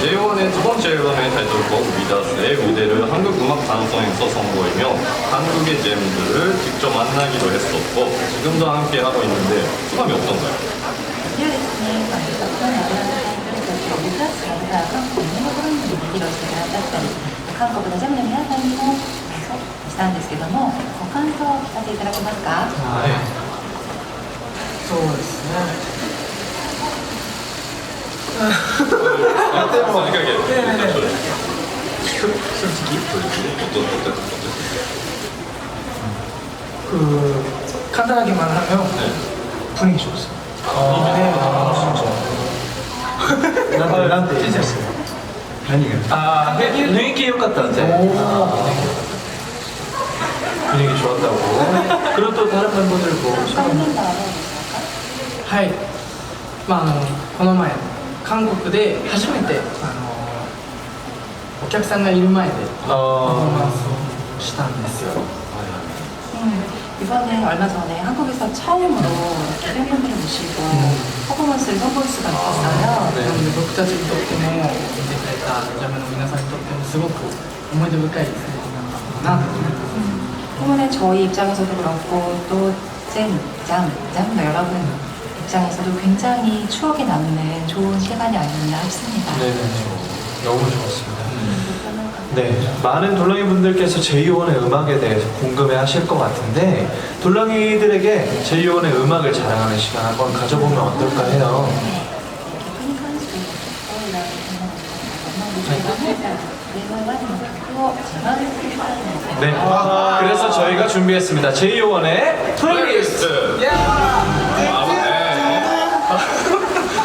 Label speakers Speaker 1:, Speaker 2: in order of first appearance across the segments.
Speaker 1: J1의 두 번째 앨범의 타이틀곡 미다스의 무대를 한국 음악 방송에서 선보이며 한국의 잼들을 직접 만나기도 했었고 지금도 함께 하고 있는데 소감이 어떤가요?
Speaker 2: ではですね、まあ、せっかくのアルバムタイトル曲を目指すが韓国のところに披露してくださったり韓国のジャムの皆さんにもそうしたんですけどもご感想を聞かせていただけますか
Speaker 3: はいそうですね
Speaker 1: 아, 솔직하게
Speaker 3: 네네네.
Speaker 1: 솔직히 어떤 어떤 어떤
Speaker 3: 그 간단하게만 하면
Speaker 1: 네.
Speaker 3: 분위기 좋았어요 네 진짜
Speaker 4: なんなんて言いました何が
Speaker 3: 아 분위기 良かったんで 분위기 좋았다고 그리고 또 다른 멤버들 뭐
Speaker 2: 他のメンバーはどうでしたか
Speaker 5: はい、まあ、あのこの前 韓国で初めてあのお客さんがいる前でパフォーマンスをしたんですよ
Speaker 2: 음, 이번에 얼마 전에 한국에서 처음으로 이렇게 팬분들을 모시고 퍼포먼스를 선보일 수가 있었어요.
Speaker 5: なので僕たちにとっても見てくれたジャムの皆さんにとってもすごく思い出深いステージなのかなと思います
Speaker 2: 때문에 저희 입장에서도 그렇고 또 잼, 짬, 짬도 여러분 입장에서도 굉장히 추억에 남는 좋은 시간이 아니었나 싶습니다.
Speaker 4: 네네 너무 좋았습니다. 네 많은 돌랑이 분들께서 제이원의 음악에 대해서 궁금해 하실 것 같은데 돌랑이들에게 제이원의 음악을 자랑하는 시간 한번 가져보면 어떨까 해요? 네 그래서 저희가 준비했습니다. 제이원의 플레이리스트.
Speaker 1: 아, 네.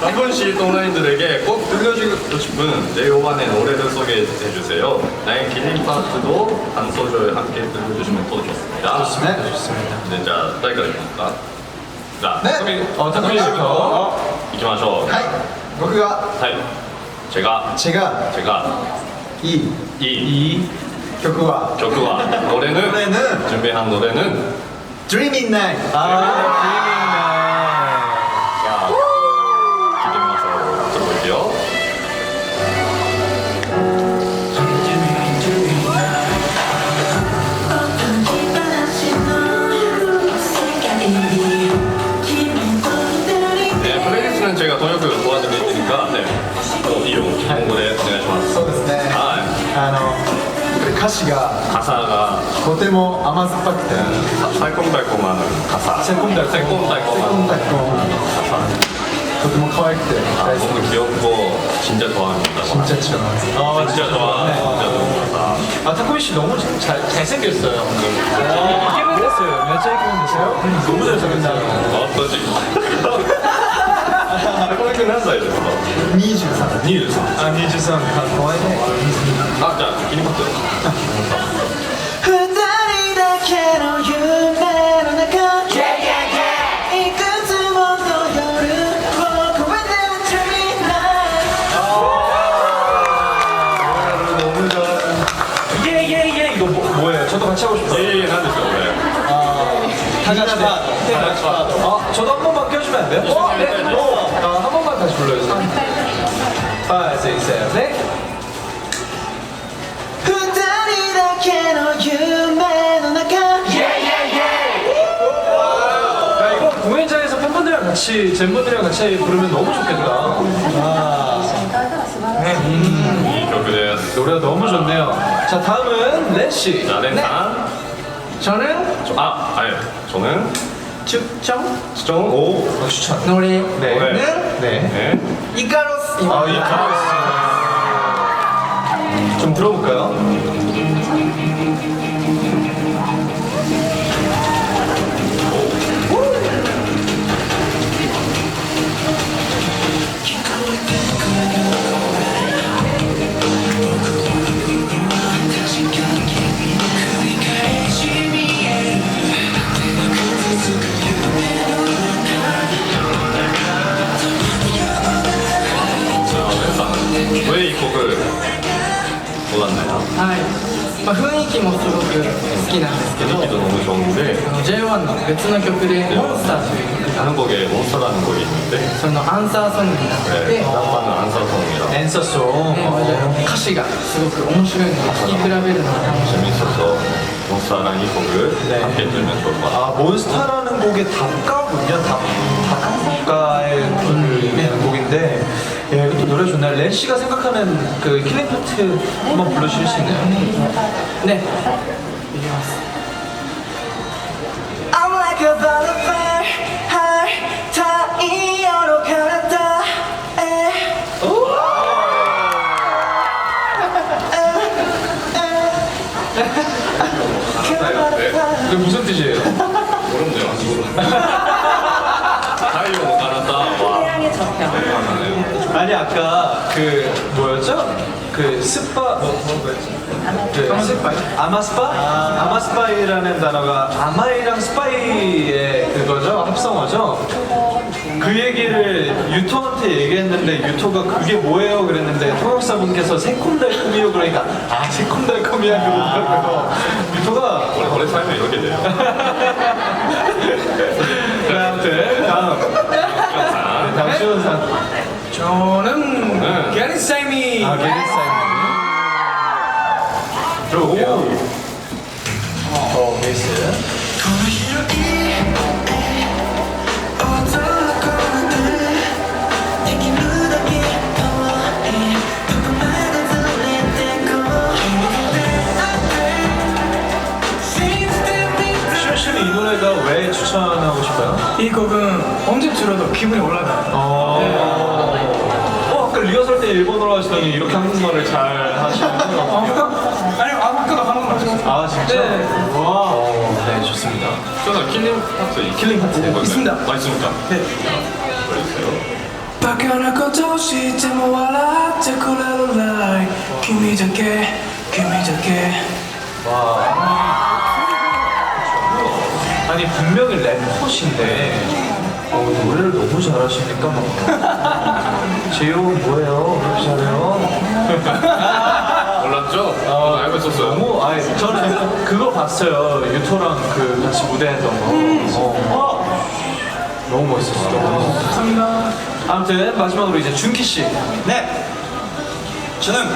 Speaker 1: 한 분씩 동라인들에게 꼭 들려주고 싶은 제5반의 노래를 소개해 주세요. 나의 기린 파트도 한 소절 함께 들려주시면 더 좋습니다.
Speaker 4: 네 좋습니다
Speaker 1: 네, 자,誰からいきますか 자,
Speaker 4: 네.
Speaker 1: 타쿠미,
Speaker 4: 어, 타쿠미 씨부터.
Speaker 1: 이기마쇼.
Speaker 4: はい僕が
Speaker 1: 하이. 제가,
Speaker 4: 제가
Speaker 1: 제가
Speaker 4: 이
Speaker 1: 이
Speaker 4: 이曲は
Speaker 1: 격투와 노래는,
Speaker 4: 노래는
Speaker 1: 준비한 노래는
Speaker 4: Dreaming Night
Speaker 1: 자,
Speaker 4: 歌詞が
Speaker 1: 가사가
Speaker 4: とても甘酸っぱくて
Speaker 1: 사- 달콤달콤한 가사.
Speaker 4: 새콤달콤
Speaker 1: 새콤달콤한
Speaker 4: 새콤달콤
Speaker 1: 가사.
Speaker 4: とても可愛くて
Speaker 1: 아,
Speaker 4: 大好
Speaker 1: 너무 귀엽고 진짜 좋아합니다.
Speaker 4: き진짜 좋아요
Speaker 1: 진짜 좋아, 진짜 좋은 가사.
Speaker 4: 아 타코미 씨 너무 잘 잘생겼어요. 이케맨 됐어요. 몇째 이케맨 됐어요? 너무 잘생겼어요.
Speaker 1: 어떠지? 타코미君何歳ですか
Speaker 4: 23.
Speaker 1: 23.
Speaker 4: 아, 23. 가와이네.
Speaker 1: 아, 자, 기니파트.
Speaker 6: 二人だけの夢の中いくつもの夜を越えて Dreaming Night
Speaker 4: 너무 잘. 예예예 이거 뭐, 뭐예요? 저도 같이 하고 싶어요.
Speaker 1: 예, 예, 난데요, 왜?
Speaker 4: 다 같이. 다 같이. 아, 저도 한 번만 껴주면 안 돼요? 어, 네. 어, 아, 한 번만 다시 불러주세요. 5, 6, 7, 8.
Speaker 6: 二人だけの夢の中
Speaker 4: 야, 이거 공연장에서 팬분들이랑 같이, 젠분들이랑 같이 부르면 너무 좋겠다. 아.
Speaker 2: 一緒に歌えたら素晴らしいですよね。
Speaker 1: 이曲です.
Speaker 4: 노래가 너무 좋네요. 자, 다음은 렛씨.
Speaker 1: 자, 렌상.
Speaker 5: 저는
Speaker 1: 저, 아, 아예. 저는
Speaker 5: 축정
Speaker 1: 수정 오.
Speaker 4: 어, 추천.
Speaker 5: 노래는
Speaker 4: 네. 네.
Speaker 1: 네.
Speaker 5: 이카로스입니다
Speaker 4: 아, 이 가라스. 좀 들어볼까요?
Speaker 5: 雰囲気もすごく好きなんですけど
Speaker 1: 분위기도 너무 좋은데
Speaker 5: あの J1 の別の曲で「モンスター」という曲
Speaker 1: 하는 곡에 몬스터라는 곡이 있는데
Speaker 5: そのアンサーソングになってて、
Speaker 1: 네, 남반은 안사성이라
Speaker 4: 앤서송.
Speaker 5: ね맞아요歌詞がすごく面白いので聴き比べるのが楽しみ
Speaker 1: 재밌어서 몬스터랑 이 곡을
Speaker 4: 네.
Speaker 1: 함께 들으면 좋을 것 같아요.
Speaker 4: 아 몬스타라는 곡의 답가군요. 답 답가의 그 의미하는 곡인데 예 이것도 노래 좋나요? 렌 씨가 생각하는 그 킬링 파트 한번 불러주실 수 있나요?
Speaker 6: 네.
Speaker 1: 네.
Speaker 4: 아, 네. 무슨 뜻이에요?
Speaker 1: 어렵네요.
Speaker 2: 아직
Speaker 1: 모르겠네.
Speaker 4: 아니 아까 그 뭐였죠? 그 스파 뭐 그런 거였지? 그
Speaker 5: 아마스파이?
Speaker 4: 아마 스파? 아마 스파이라는 단어가 아마이랑 스파이의 그거죠? 합성어죠? 그 얘기를 유토한테 얘기했는데 유토가 그게 뭐예요? 그랬는데 통역사분께서 새콤달콤이요 그러니까 아 새콤달콤이야 그러더라고요 유토가
Speaker 1: 원래 오래 살면 이렇게 돼요.
Speaker 4: 네, 아무튼 다음 다음 시원상
Speaker 5: 저는 게리쌤이
Speaker 4: 아, 게리쌤. 저, 오. 어, 베이스. 실실 이 노래가 왜 추천하고 싶어요?
Speaker 5: 이 곡은 언제 들어도 기분이 올라가요.
Speaker 4: 어. 네. 일본어로 하시더니 이렇게 한국말을 잘 하시는 건 어때요?
Speaker 5: 아니 아까도 한국말 하셨어요
Speaker 4: 아 진짜?
Speaker 5: 네.
Speaker 4: 와, 어, 네 좋습니다.
Speaker 1: 저는 킬링 파트 이
Speaker 4: 킬링 파트.
Speaker 1: 곡을
Speaker 5: 있습니다.
Speaker 1: 아 있습니까?
Speaker 5: 네.
Speaker 1: 보여주세요.
Speaker 5: バカなことをしても笑ってくれるない君だけ君だけ
Speaker 4: 아니 분명히 래퍼신데 어, 노래를 너무 잘하시니까 막 제이홉 뭐예요? 그렇게 잘해요?
Speaker 1: 몰랐죠? 어, 알고 있었어요.
Speaker 4: 너무 아니 저는 그거 봤어요 유토랑 그 같이 무대했던 거 어. 너무 멋있었어 너무
Speaker 5: 감사합니다
Speaker 4: 아무튼 마지막으로 이제 준키 씨
Speaker 3: 네. 저는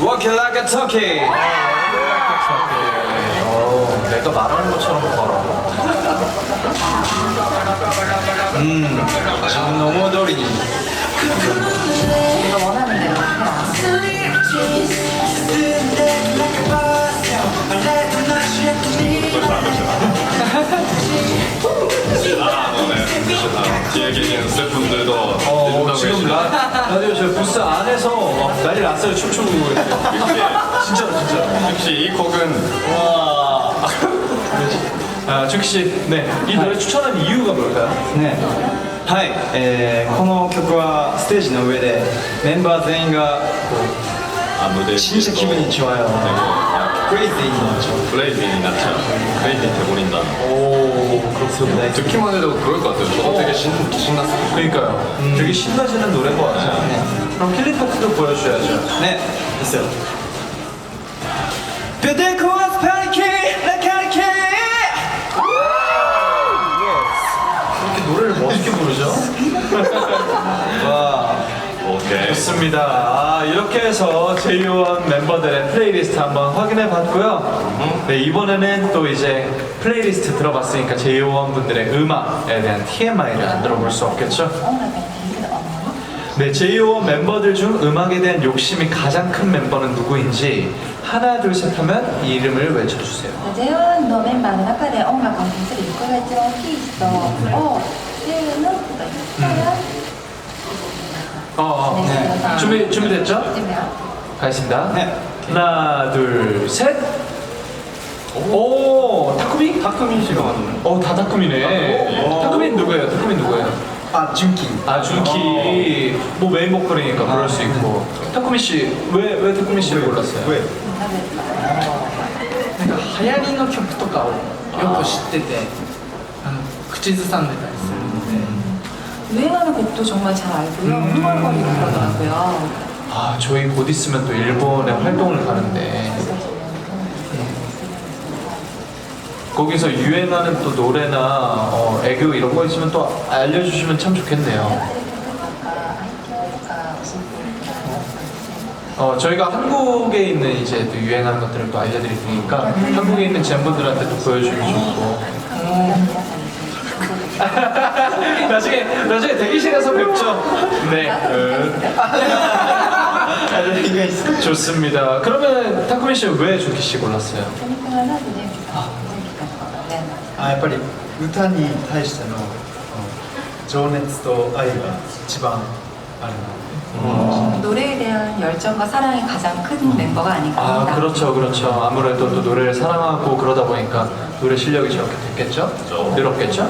Speaker 3: Walk Like a Turkey.
Speaker 4: 어, 내가 말하는 것처럼 걸어
Speaker 3: 음, 지금 너무
Speaker 2: 라,
Speaker 4: 라디오 저 부스 안에서 막 난리 났어요 춤추고 있어요 진짜로 진짜로
Speaker 1: 역시 이 곡은
Speaker 4: 와 아, 준키 씨네이 노래 추천한 이유가 뭘까요?
Speaker 3: ねはい、えーこの曲はステージの上でメンバー全員がこ
Speaker 1: 아, 무대
Speaker 3: う진짜 기분이 좋아요 브레이드인 것 같죠.
Speaker 1: 블레이딩이 낫죠. 블레이딩 대본인다.
Speaker 4: 오, 그렇습니다.
Speaker 1: 네, 듣기만 해도 그럴 것 같아요. 저도 되게 신, 신났어요.
Speaker 4: 그러니까요. 음. 되게 신나지는 노래인 것 같아요. 네. 그럼 필리 파트도 보여주셔야죠.
Speaker 3: 네, 됐어요. 뷰티코어스 파리키, 레카리키!
Speaker 4: 이렇게 노래를 멋있게 부르죠? 좋습니다. 아, 이렇게 해서 제이원 멤버들의 플레이리스트 한번 확인해 봤고요. 네, 이번에는 또 이제 플레이리스트 들어봤으니까 제이원 분들의 음악에 대한 TMI를 안 들어볼 수 없겠죠? 네, JO 멤버들 중 음악에 대한 욕심이 가장 큰 멤버는 누구인지 하나 둘 셋 하면 이 이름을 외쳐주세요.
Speaker 2: 재현 너는 만나파대 엄마 관심을 이끌어줘 키 있어. 음, 네. 어, 재현은 뭐야?
Speaker 4: 어, 어.
Speaker 2: 네.
Speaker 4: 준비, 준비됐죠?
Speaker 2: 준비요.
Speaker 4: 가겠습니다.
Speaker 3: 네.
Speaker 4: 하나, 둘, 셋. 오, 타쿠미?
Speaker 1: 타크민 씨가 왔네.
Speaker 4: 어, 다 타쿠미네.
Speaker 1: 오.
Speaker 4: 타쿠미는 누구예요? 타쿠미 누구예요?
Speaker 3: あ純喜
Speaker 4: 아, 준키. 뭐 메인 보컬이니까 그럴 수 있고. 타쿠미 씨, 왜, 왜 타쿠미 씨를 골랐어요?
Speaker 3: 上
Speaker 2: なぜですか
Speaker 5: なんか流行りの曲とかをよく知っててあの口ずさんでたりするので
Speaker 2: 유행하는 곡도 정말 잘 알고요. 음. 흥얼거리고 그러더라고요.
Speaker 4: 아 저희 곧 있으면 또 일본에 활동을 가는데 예. 거기서 유행하는 또 노래나 어, 애교 이런 거 있으면 또 알려주시면 참 좋겠네요. 어, 저희가 한국에 있는 이제 또 유행하는 것들을 또 알려드릴 테니까 한국에 있는 젠분들한테도 보여주면 좋고.
Speaker 2: 음.
Speaker 4: 나중에 나중에 대기실에서 뵙죠. 네.
Speaker 2: あと2ヶ月で
Speaker 4: 좋습니다. 그러면 타쿠미 씨 왜 준키 씨 골랐어요?
Speaker 2: その子はなぜ純喜さん純喜君を選んだんですか
Speaker 3: あやっぱり歌に対しての情熱と愛が一番あるな
Speaker 2: 노래에 대한 열정과 사랑이 가장 큰 멤버가 아닌가
Speaker 4: 아
Speaker 2: 합니다.
Speaker 4: 그렇죠 그렇죠 아무래도 또 노래를 사랑하고 그러다 보니까 노래 실력이 저렇게 됐겠죠?
Speaker 1: 그렇죠.
Speaker 4: 늘었겠죠?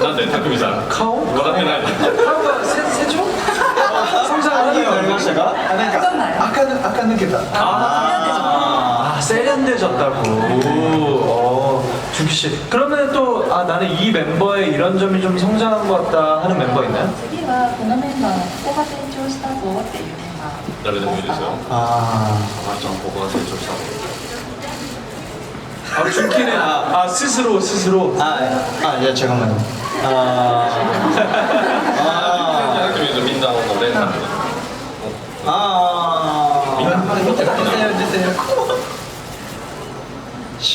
Speaker 1: 요 난데 타쿠미상
Speaker 4: 카오?
Speaker 1: 뭐라 해나
Speaker 4: 카오가 세, 세죠?
Speaker 3: 何がありましたかあなんか
Speaker 2: 어떤가요?
Speaker 3: 垢ぬ垢抜けた
Speaker 4: 아 세련돼졌다고 오, 어, 준키 씨 그러면 또 아 나는 이 멤버의 이런 점이 좀 성장한 것 같다 하는 멤버 있나요?
Speaker 2: 次はこのメンバーのここが成長したぞっていうメンバー
Speaker 1: 誰でもいいですよ
Speaker 3: あ
Speaker 1: 아참 보고가 대조시다고
Speaker 4: 아 준키는 아 스스로 스스로
Speaker 3: ああじゃあ잠깐만요ああ
Speaker 1: 타쿠미도 민다고 노래 다
Speaker 3: ああ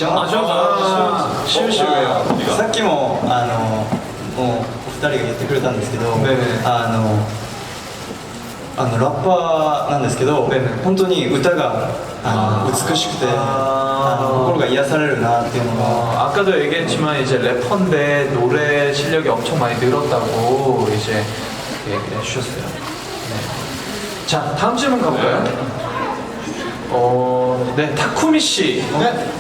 Speaker 1: 아, 아,
Speaker 4: 시우 씨 왜요?
Speaker 3: さっきもあのもうお二人が言ってくれたんですけど、
Speaker 4: ねえねえ
Speaker 3: あの あのラッパーなんですけど、
Speaker 4: ねえねえ
Speaker 3: 本当に歌があの美しくて
Speaker 4: あー
Speaker 3: あの心が癒されるなっていうのが
Speaker 4: 어, 아까도 얘기했지만 이제 래퍼인데 노래 실력이 엄청 많이 늘었다고 이제 얘기를 해주셨어요. 네. 자 다음 질문 가볼까요? 어, 네 타쿠미 씨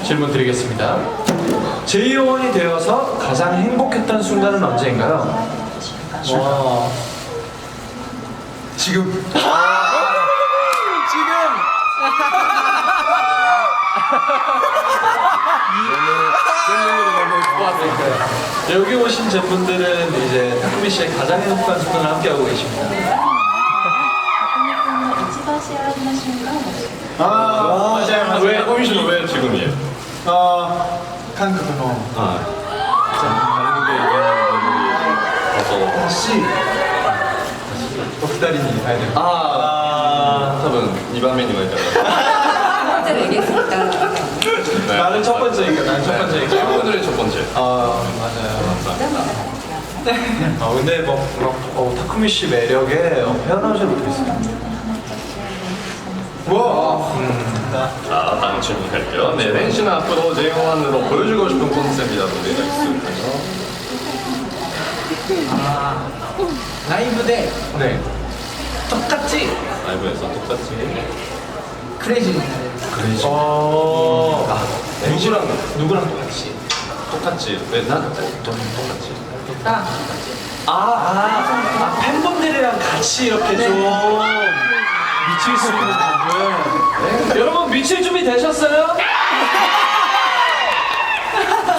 Speaker 4: 질문 드리겠습니다. 제이원이 되어서 가장 행복했던 순간은 언제인가요?
Speaker 3: わあ 지금.
Speaker 4: 네, 여기 오신 제품들은 이제 타쿠미 씨의 가장 행복한 순간을 함께하고 계십니다.
Speaker 3: 아, 맞아요.
Speaker 1: 왜 호민 씨는 왜 지금이에요?
Speaker 3: 어, 아, 칸크도 뭐.
Speaker 1: 아, 자, 다른 게 이거는 거기 가서.
Speaker 3: 다시. 기다리니 가야 돼요.
Speaker 1: 아, 아. 답은 2번 메뉴가
Speaker 2: 있다고. 번째 얘기했으니까.
Speaker 1: 네.
Speaker 4: 나는 첫 번째니까, 나는 첫 번째니까.
Speaker 1: 오늘의 네, 첫 번째.
Speaker 4: 아, 맞아요.
Speaker 2: 네.
Speaker 4: 아, 근데 막, 막 어, 타쿠미 씨 매력에 어, 헤어나오지 못했어요.
Speaker 3: 와, 음.
Speaker 1: 자, 다음 질문 갈게요. 네, 렌 씨는 앞으로 제이홉만으로 보여주고 싶은 콘셉트이라고 되어
Speaker 5: 있습니다. 라이브 대
Speaker 4: 네.
Speaker 5: 똑같지?
Speaker 1: 라이브에서 똑같이
Speaker 5: 크레이지.
Speaker 1: 크레이지.
Speaker 4: 아,
Speaker 1: 아, 누구랑
Speaker 5: 누구랑 똑같이
Speaker 1: 똑같지. 왜난 똑같지?
Speaker 4: 딱 아아 아, 아, 팬분들이랑 같이 이렇게 네. 좀 미칠 수 있는 부분 네. 여러분 미칠 준비 되셨어요?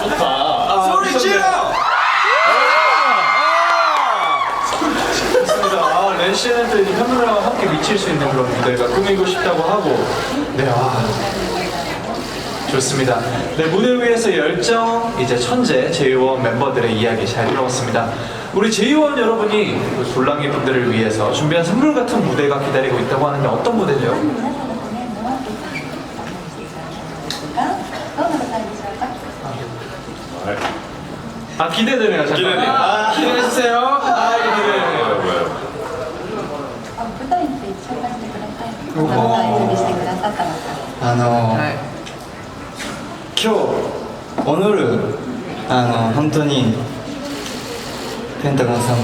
Speaker 1: 좋다.
Speaker 4: 아, 소리 질러! 카메라와 함께 미칠 수 있는 그런 무대가 꾸미고 싶다고 하고 네, 아 좋습니다. 네, 무대 위에서 열정, 이제 천재, 제이원 멤버들의 이야기 잘 들어봤습니다. 우리 제이원 여러분이 그 돌랑이 분들을 위해서 준비한 선물 같은 무대가 기다리고 있다고 하는데 어떤 무대죠? 아, 기대되네요. 잠깐.
Speaker 1: 기대되네요.
Speaker 4: 아, 기대해주세요. 아,
Speaker 1: 기대되네요.
Speaker 2: くださいどんな舞台準備してくださったのか
Speaker 3: あの、
Speaker 5: はい
Speaker 3: 今日オノルあの本当にペンタゴンさんお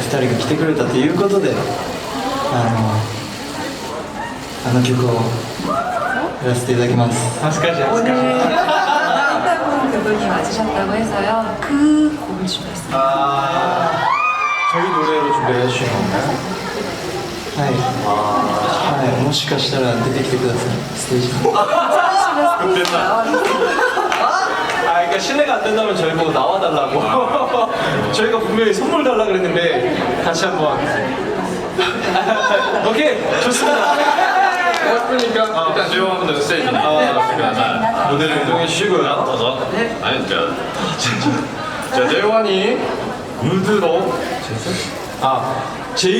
Speaker 3: 二人が来てくれたということであのあの曲をやらせていただきます
Speaker 4: 아스까지, 아스까지.
Speaker 2: 오늘 펜타곤 그분이 맞으셨다고 해서요. 그 곡을 준비했습니다.
Speaker 4: 아, 저희 노래로 준비를 해주신 건가요?
Speaker 3: はい、はい、もしかしたら出てきてくださいステージに
Speaker 2: 스페이스가
Speaker 4: 아, 그러니까 실례가 안 된다면 저희 보고 나와달라고. 저희가 분명히 선물 달라 그랬는데 다시 한번. 오케이, 좋습니다.
Speaker 1: 예쁘니까 일단 주요분들 스테이지 나와주시면 무대를 이동해 주시고요. 어서. 아니 자, 자 재환이 무드로
Speaker 4: 아, 제